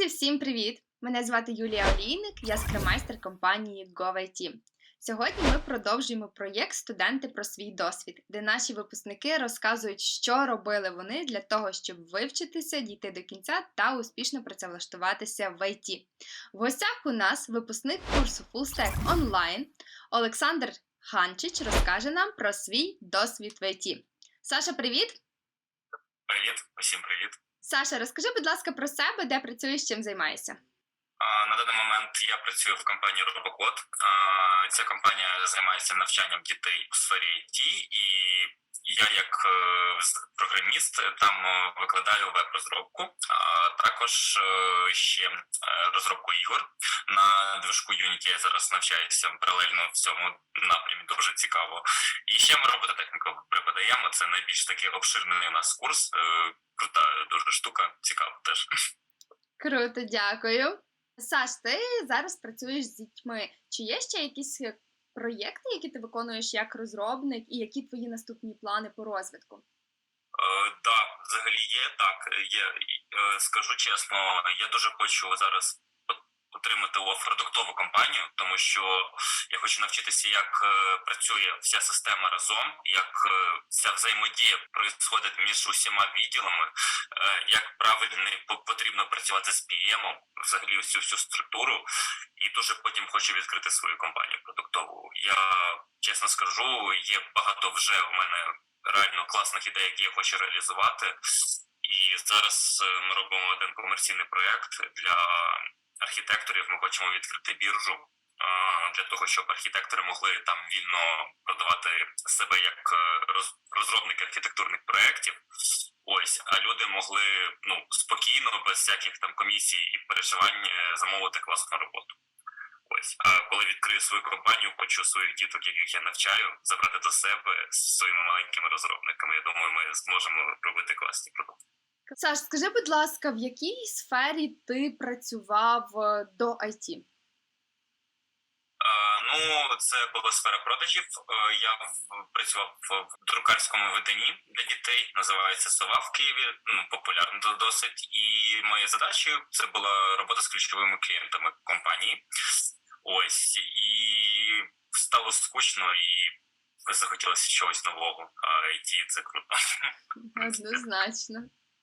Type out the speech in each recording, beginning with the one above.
Друзі, всім привіт! Мене звати Юлія Олійник, я скремайстер компанії GoVIT. Сьогодні ми продовжуємо проєкт Студенти про свій досвід, де наші випускники розказують, що робили вони для того, щоб вивчитися, дійти до кінця та успішно працевлаштуватися в ІТ. В гостях у нас випускник курсу Full Stack Online Олександр Ханчич розкаже нам про свій досвід в ІТ. Саша, привіт! Привіт, усім привіт. Саша, розкажи, будь ласка, про себе, де працюєш, чим займаєшся. На даний момент я працюю в компанії Робокод. Ця компанія займається навчанням дітей у сфері IT, і я, як е, програміст, там е, викладаю веб-розробку, а також е, ще розробку ігор. На движку Unity я зараз навчаюся паралельно в цьому напрямі, дуже цікаво. І ще ми робототехніку преподаємо. Це найбільш такий обширний у нас курс. Крута дуже штука, цікаво теж. Круто, дякую. Саш, ти зараз працюєш з дітьми. Чи є ще якісь е, проєкти, які ти виконуєш як розробник, і які твої наступні плани по розвитку? Е, Так, взагалі є так. Є е, скажу чесно, я дуже хочу зараз отримати оф продуктову компанію, тому що я хочу навчитися, як е, працює вся система разом, як е, ця взаємодія происходить між усіма відділами, е, як правильно по- потрібно працювати з PM, взагалі всю всю структуру, і дуже потім хочу відкрити свою компанію продуктову. Я чесно скажу, є багато вже у мене реально класних ідей, які я хочу реалізувати. І зараз ми робимо один комерційний проєкт для архітекторів. Ми хочемо відкрити біржу для того, щоб архітектори могли там вільно продавати себе як е, розробники архітектурних проєктів. Ось, а люди могли ну спокійно, без всяких там комісій і переживань е, замовити класну роботу. Ось, а коли відкрию свою компанію, хочу своїх діток, яких я навчаю, забрати до себе з своїми маленькими розробниками. Я думаю, ми зможемо робити класні продукти. Саш, скажи, будь ласка, в якій сфері ти працював е, до IT? Е, Ну, це була сфера продажів. Е, Я працював в друкарському виданні для дітей. Називається Сова в Києві. Ну популярно досить. І моєю задачею це була робота з ключовими клієнтами компанії. Ось і стало скучно і захотілося чогось нового. А IT – це круто. Однозначно.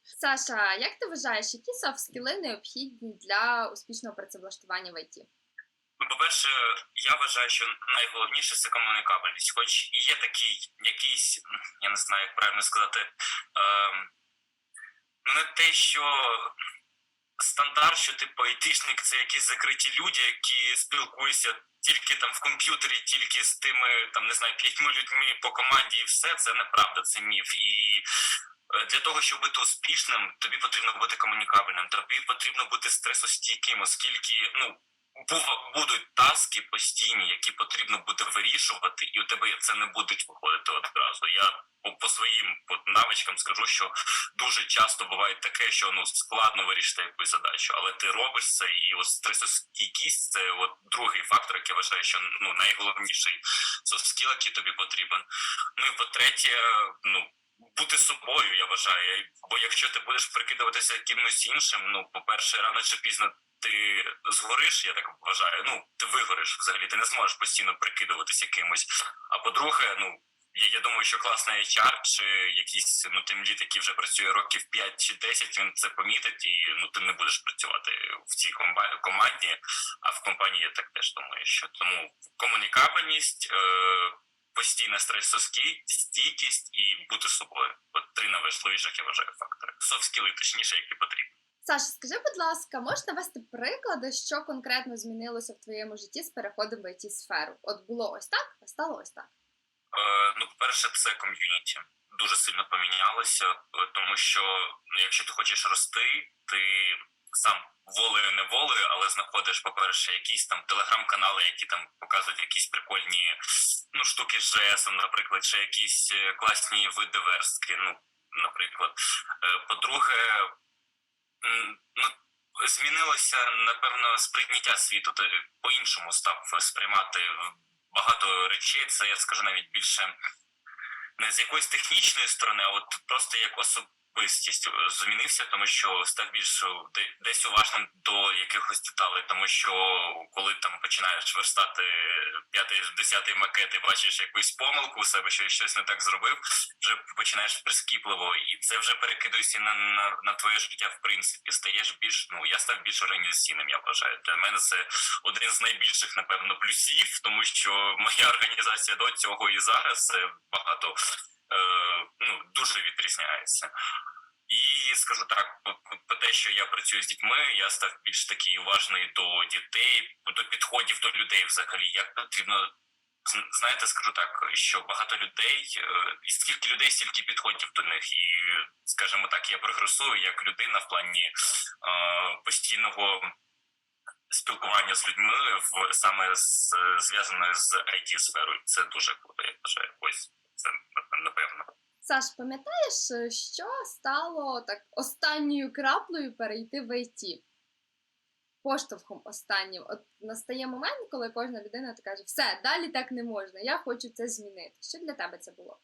Саша, як ти вважаєш, які софт-скіли необхідні для успішного працевлаштування в ІТ? Ну, по-перше, я вважаю, що найголовніше це комунікабельність. Хоч і є такий якийсь, я не знаю, як правильно сказати, ну не те, що стандарт, що типу айтишник це якісь закриті люди, які спілкуються тільки там в комп'ютері, тільки з тими там не знаю, п'ятьми людьми по команді, і все це неправда, це міф. І е, для того, щоб бути успішним, тобі потрібно бути комунікабельним, тобі потрібно бути стресостійким, оскільки ну. Будуть таски постійні, які потрібно буде вирішувати, і у тебе це не будуть виходити одразу. Я по, по своїм навичкам скажу, що дуже часто буває таке, що ну складно вирішити якусь задачу, але ти робиш це, і от стресостійкість це от другий фактор, який я вважаю, що ну найголовніший софтскіл, який тобі потрібен. Ну і по-третє, ну. Бути собою, я вважаю. Бо якщо ти будеш прикидуватися кимось іншим, ну по-перше, рано чи пізно ти згориш, я так вважаю. Ну, ти вигориш взагалі, ти не зможеш постійно прикидуватися кимось. А по-друге, ну. Я, думаю, що класний HR чи якийсь ну тим лід, який вже працює років 5 чи 10, він це помітить, і ну ти не будеш працювати в цій команді. А в компанії я так теж думаю, що тому комунікабельність, е, постійна стресостійкість і бути собою. От три найважливіших, я вважаю, фактори. Софт-скіли, точніше, які потрібні. Саша, скажи, будь ласка, можеш навести приклади, що конкретно змінилося в твоєму житті з переходом в it сферу? От було ось так, а стало ось так. Е, ну, по-перше, це ком'юніті. Дуже сильно помінялося, е, тому що ну, якщо ти хочеш рости, ти сам волею неволею, але знаходиш, по-перше, якісь там телеграм-канали, які там показують якісь прикольні ну, штуки з JS, наприклад, чи якісь е, класні види верстки. Ну, наприклад. Е, По-друге, ну, змінилося, напевно, сприйняття світу. Ти по-іншому став сприймати багато речей. Це я скажу навіть більше не з якоїсь технічної сторони, а от просто як особ... особистість змінився, тому що став більш десь уважним до якихось деталей, тому що коли там починаєш верстати п'ятий, десятий макет і бачиш якусь помилку у себе, що щось не так зробив, вже починаєш прискіпливо, і це вже перекидується на, на, на твоє життя в принципі. Стаєш більш ну я став більш організаційним. Я вважаю. Для мене це один з найбільших, напевно, плюсів, тому що моя організація до цього і зараз це багато е, ну дуже відрізняється. І скажу так, по, те, що я працюю з дітьми, я став більш такий уважний до дітей, до підходів до людей взагалі. Як потрібно Зн- знаєте, скажу так, що багато людей, е, і скільки людей, стільки підходів до них. І, скажімо так, я прогресую як людина в плані е, постійного спілкування з людьми в саме з зв'язане з it сферою. Це дуже круто. Я вважаю. Ось це напевно. Саш, пам'ятаєш, е, що стало так останньою краплею перейти в ІТ? Поштовхом останнім. От настає момент, коли кожна людина каже: все, далі так не можна, я хочу це змінити. Що для тебе це було?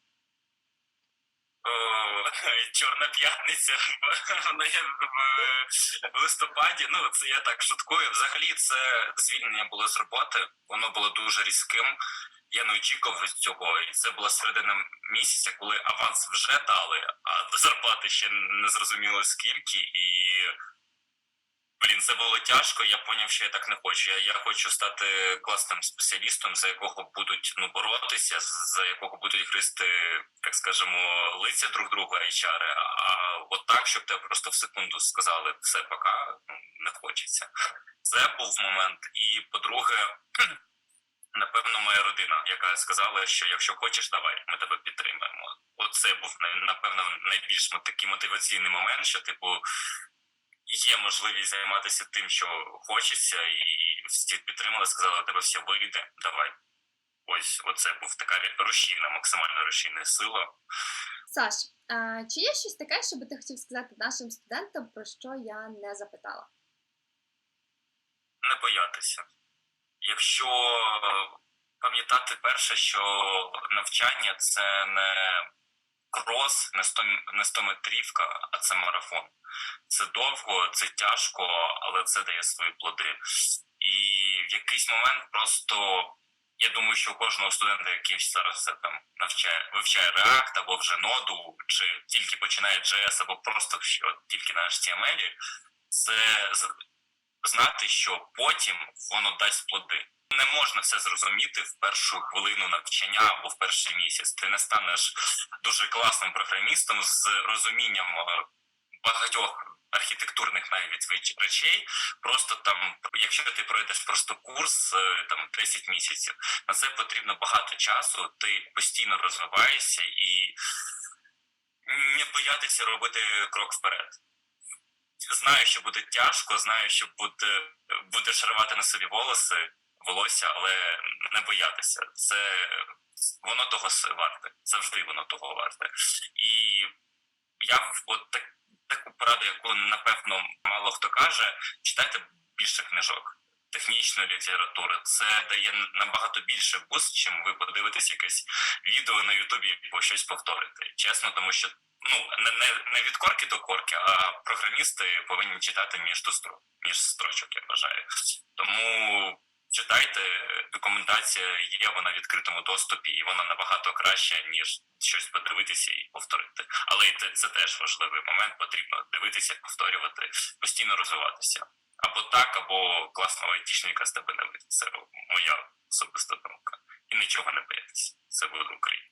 Е, Чорна п'ятниця вона є в- в листопаді. Ну це я так шуткую. Взагалі, це звільнення було з роботи. Воно було дуже різким. Я не очікував цього, і це була середина місяця, коли аванс вже дали, а до зарплати ще не зрозуміло скільки. І блін, це було тяжко. Я поняв, що я так не хочу. Я, я хочу стати класним спеціалістом, за якого будуть ну боротися, за якого будуть гризти, так скажемо, лиця друг друга HR, А от так, щоб тебе просто в секунду сказали все пока, ну не хочеться. Це був момент. І по-друге, напевно, моя родина, яка сказала, що якщо хочеш, давай, ми тебе підтримаємо. Оце був напевно найбільш такий мотиваційний момент, що типу. Є можливість займатися тим, що хочеться, і всі підтримали, сказали, у тебе все вийде, давай. Ось оце був така рушійна, максимально рушійна сила. Саш, а, чи є щось таке, що би ти хотів сказати нашим студентам, про що я не запитала? не боятися. Якщо пам'ятати перше, що навчання це не крос, не 100, не 100 метрівка, а це марафон. Це довго, це тяжко, але це дає свої плоди. І в якийсь момент просто я думаю, що у кожного студента, який зараз там навчає, вивчає React або вже ноду, чи тільки починає JS, або просто що тільки на HTML, це знати, що потім воно дасть плоди. Не можна все зрозуміти в першу хвилину навчання або в перший місяць. Ти не станеш дуже класним програмістом з розумінням е, багатьох архітектурних навіть реч- речей. Просто там, якщо ти пройдеш просто курс е, там 10 місяців, на це потрібно багато часу. Ти постійно розвиваєшся і не боятися робити крок вперед. Знаю, що буде тяжко, знаю, що буде, будеш рвати на собі волоси, волосся, але не боятися. Це воно того варте. Завжди воно того варте. І я от так, таку пораду, яку напевно мало хто каже, читайте більше книжок. Технічної літератури це дає набагато більше буст, чим ви подивитесь якесь відео на Ютубі або щось повторити. Чесно, тому що ну не, не, не від корки до корки, а програмісти повинні читати між до строк, між строчок, я вважаю. Тому читайте, документація є, вона в відкритому доступі, і вона набагато краща, ніж щось подивитися і повторити. Але це, це теж важливий момент. Потрібно дивитися, повторювати, постійно розвиватися. Або так, або класного айтішника з тебе не вийде. Це моя особиста думка. І нічого не боятися. Це буде Україна.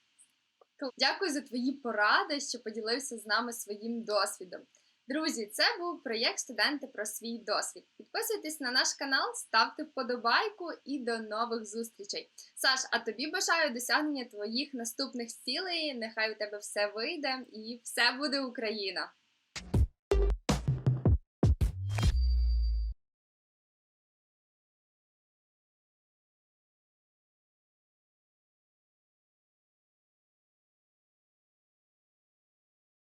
Дякую за твої поради, що поділився з нами своїм досвідом. Друзі, це був проєкт Студенти про свій досвід. Підписуйтесь на наш канал, ставте вподобайку і до нових зустрічей. Саш, а тобі бажаю досягнення твоїх наступних цілей. Нехай у тебе все вийде і все буде Україна!